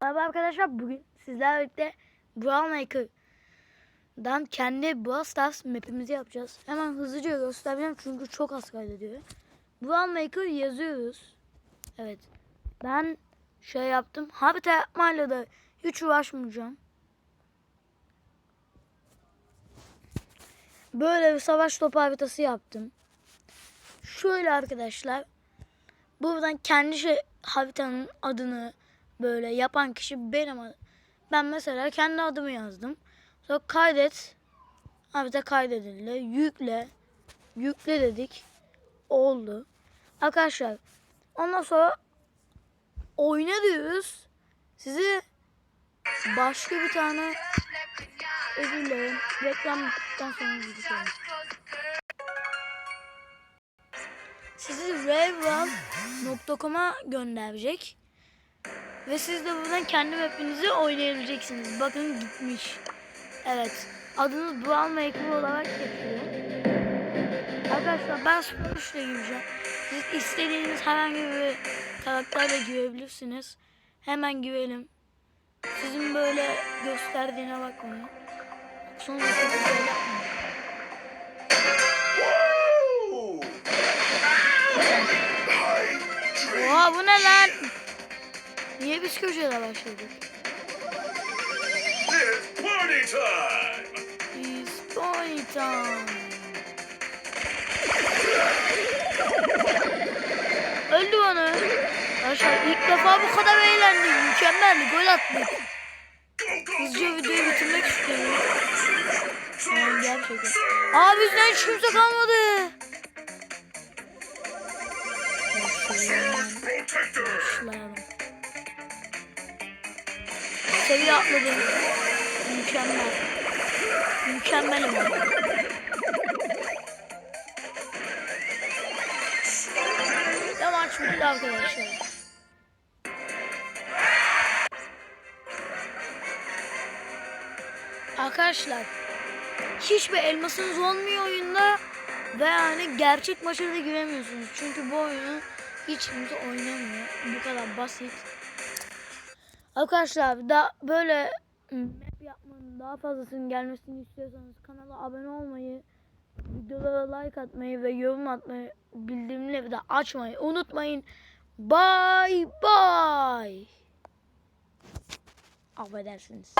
Merhaba arkadaşlar bugün sizlerle birlikte Brawl Maker'dan kendi Brawl Stars map'imizi yapacağız. Hemen hızlıca göstereceğim çünkü çok az kaydediyor. Brawl Maker yazıyoruz. Evet. Ben şey yaptım. Habitat yapmayla da hiç uğraşmayacağım. Böyle bir savaş topu haritası yaptım. Şöyle arkadaşlar. Buradan kendi şey haritanın adını böyle yapan kişi benim. Ben mesela kendi adımı yazdım. Sonra kaydet. Harita kaydedildi. Yükle. Yükle dedik. Oldu. Arkadaşlar ondan sonra oyna diyoruz. Sizi başka bir tane özür dilerim. Reklamdan sonra gideceğim. Sizi rayworld.com'a gönderecek. Ve siz de buradan kendi mapinizi oynayabileceksiniz. Bakın gitmiş. Evet. Adınız Brown Maker olarak geçiyor. Arkadaşlar ben Sprout'la gireceğim. Siz istediğiniz herhangi bir karakterle girebilirsiniz. Hemen girelim. Sizin böyle gösterdiğine bakmayın. Güzel yapmayın. Oha bu ne lan? Niye biz köşede başladık? It's party time! It's party time. Öldü onu. Arkadaşlar ilk defa bu kadar eğlendik. Mükemmel. Gol attık. Hızlıca videoyu bitirmek istiyorum. Gerçekten. Aa bizden hiç kimse kalmadı. Seviye atladım. Mükemmel. Mükemmelim abi. Ve maç bitti arkadaşlar. Arkadaşlar hiçbir elmasınız olmuyor oyunda ve yani gerçek maça da giremiyorsunuz. Çünkü bu oyunu hiç kimse oynamıyor. Bu kadar basit. Arkadaşlar da böyle map yapmanın daha fazlasının gelmesini istiyorsanız kanala abone olmayı, videolara like atmayı ve yorum atmayı, bildirimleri de açmayı unutmayın. Bye bye. Affedersiniz.